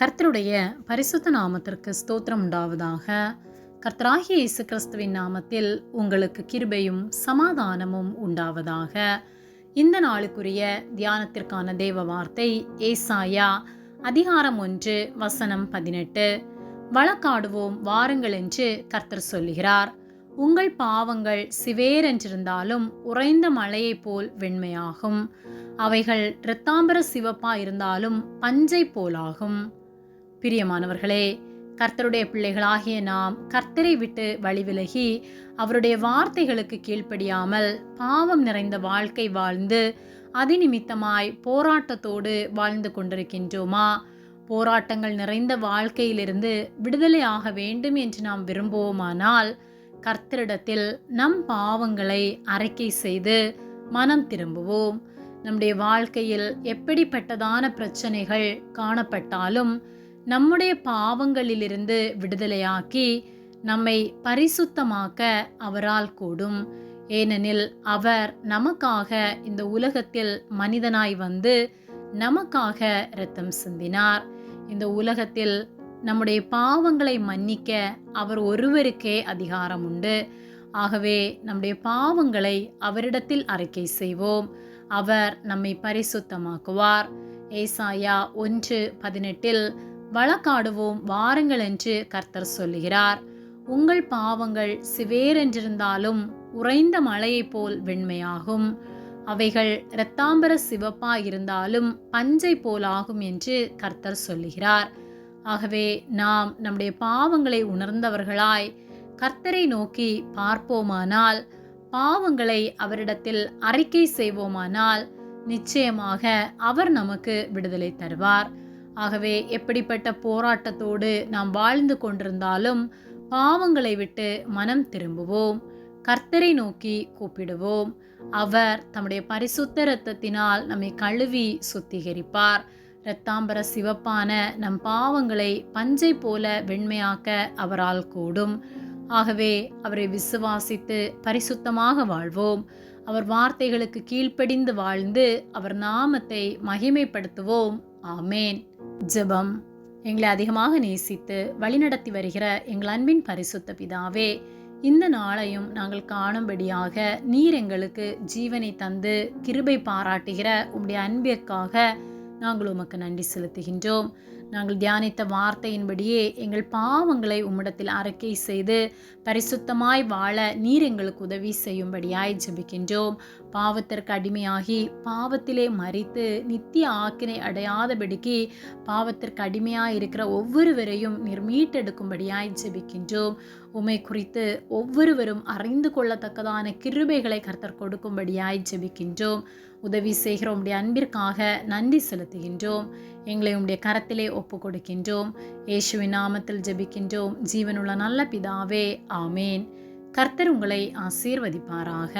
கர்த்தருடைய பரிசுத்த நாமத்திற்கு ஸ்தோத்திரம் உண்டாவதாக. கர்த்தராகிய இயேசு கிறிஸ்துவின் நாமத்தில் உங்களுக்கு கிருபையும் சமாதானமும் உண்டாவதாக. இந்த நாளுக்குரிய தியானத்திற்கான தேவ வார்த்தை ஏசாயா அதிகாரம் ஒன்று வசனம் பதினெட்டு. வழக்காடுவோம் வாருங்கள் என்று கர்த்தர் சொல்லுகிறார். உங்கள் பாவங்கள் சிவேரென்றிருந்தாலும் உறைந்த மழையைப் போல் வெண்மையாகும். அவைகள் இரத்தாம்பர சிவப்பா இருந்தாலும் பஞ்சை போலாகும். பிரியமானவர்களே கர்த்தருடைய பிள்ளைகளாகிய நாம் கர்த்தரை விட்டு வழிவிலகி அவருடைய வார்த்தைகளுக்கு கீழ்ப்படியாமல் பாவம் நிறைந்த வாழ்க்கை வாழ்ந்து அதிநிமித்தமாய் போராட்டத்தோடு வாழ்ந்து கொண்டிருக்கின்றோமா? போராட்டங்கள் நிறைந்த வாழ்க்கையிலிருந்து விடுதலை ஆக வேண்டும் என்று நாம் விரும்புவோமானால் கர்த்தரிடத்தில் நம் பாவங்களை அறிக்கை செய்து மனம் திரும்புவோம். நம்முடைய வாழ்க்கையில் எப்படிப்பட்டதான பிரச்சனைகள் காணப்பட்டாலும் நம்முடைய பாவங்களிலிருந்து விடுதலையாக்கி நம்மை பரிசுத்தமாக்க அவரால் கூடும். ஏனெனில் அவர் நமக்காக இந்த உலகத்தில் மனிதனாய் வந்து நமக்காக இரத்தம் சிந்தினார். இந்த உலகத்தில் நம்முடைய பாவங்களை மன்னிக்க அவர் ஒருவருக்கே அதிகாரம் உண்டு. ஆகவே நம்முடைய பாவங்களை அவரிடத்தில் அறிக்கை செய்வோம். அவர் நம்மை பரிசுத்தமாக்குவார். ஏசாயா ஒன்று பதினெட்டில் வழக்காடுவோம் வாருங்கள் என்று கர்த்தர் சொல்லுகிறார். உங்கள் பாவங்கள் சிவேரென்றிருந்தாலும் உறைந்த மழையைப் போல் வெண்மையாகும். அவைகள் இரத்தாம்பர சிவப்பா இருந்தாலும் பஞ்சை போலாகும் என்று கர்த்தர் சொல்லுகிறார். ஆகவே நாம் நம்முடைய பாவங்களை உணர்ந்தவர்களாய் கர்த்தரை நோக்கி பார்ப்போமானால் பாவங்களை அவரிடத்தில் அறிக்கை செய்வோமானால் நிச்சயமாக அவர் நமக்கு விடுதலை தருவார். ஆகவே எப்படிப்பட்ட போராட்டத்தோடு நாம் வாழ்ந்து கொண்டிருந்தாலும் பாவங்களை விட்டு மனம் திரும்புவோம். கர்த்தரை நோக்கி கூப்பிடுவோம். அவர் தம்முடைய பரிசுத்த இரத்தத்தினால் நம்மை கழுவி சுத்திகரிப்பார். இரத்தாம்பர சிவப்பான நம் பாவங்களை பஞ்சை போல வெண்மையாக்க அவரால் கூடும். ஆகவே அவரை விசுவாசித்து பரிசுத்தமாக வாழ்வோம். அவர் வார்த்தைகளுக்கு கீழ்ப்படிந்து வாழ்ந்து அவர் நாமத்தை மகிமைப்படுத்துவோம். ஆமேன். ஜெபம். எங்களை அதிகமாக நேசித்து வழிநடத்தி வருகிற எங்கள் அன்பின் பரிசுத்த பிதாவே இந்த நாளையும் நாங்கள் காணும்படியாக நீர் எங்களுக்கு ஜீவனை தந்து கிருபை பாராட்டுகிற உம்முடைய அன்பிற்காக நாங்கள் உமக்கு நன்றி செலுத்துகின்றோம். நாங்கள் தியானித்த வார்த்தையின்படியே எங்கள் பாவங்களை உம்மிடத்தில் அறிக்கை செய்து பரிசுத்தமாய் வாழ நீர் எங்களுக்கு உதவி செய்யும்படியாய் ஜெபிக்கின்றோம். பாவத்திற்கு அடிமையாகி பாவத்திலே மறித்து நித்திய ஆக்கினை அடையாதபடிக்கு பாவத்திற்கு அடிமையாக இருக்கிற ஒவ்வொருவரையும் நீர் மீட்டெடுக்கும்படியாய் ஜெபிக்கின்றோம். உமை குறித்து ஒவ்வொருவரும் அறிந்து கொள்ளத்தக்கதான கிருபைகளை கர்த்தர் கொடுக்கும்படியாய் ஜெபிக்கின்றோம். உதவி செய்கிற உடைய அன்பிற்காக நன்றி செலுத்துகின்றோம். எங்களை உடைய கரத்திலே ஒப்பு கொடுக்கின்றோம் இயேசுவின் நாமத்தில் ஜெபிக்கின்றோம். ஜீவனுள்ள நல்ல பிதாவே ஆமேன். கர்த்தர் உங்களை ஆசீர்வதிப்பாராக.